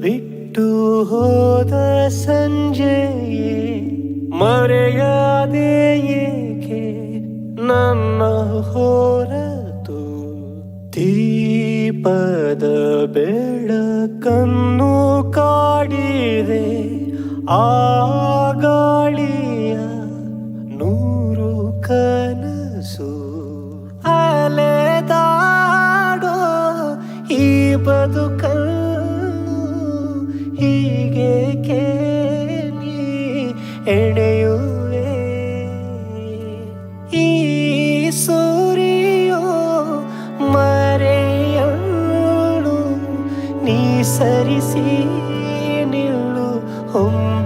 ಬಿಟ್ಟು ಹೋದ ಸಂಜೆಯೇ ಮರೆಯಾದೆ ನನ್ನ ಹೊರತು? ದೀಪದ ಬೆಳಕನ್ನು ಕಾಡಿದೆ ಆ ಗಾಳಿಯ ನೂರು ಕನಸು. ಬದುಕನ್ನು ಹೀಗೆ ನೀ ಎಡೆಯುವೆ. ಈ ಸೂರ್ಯೋ ಮರೆಯಳು ನೀ ಸರಿಸಿ ನಿಲ್ಲು ಒಮ್ಮೆ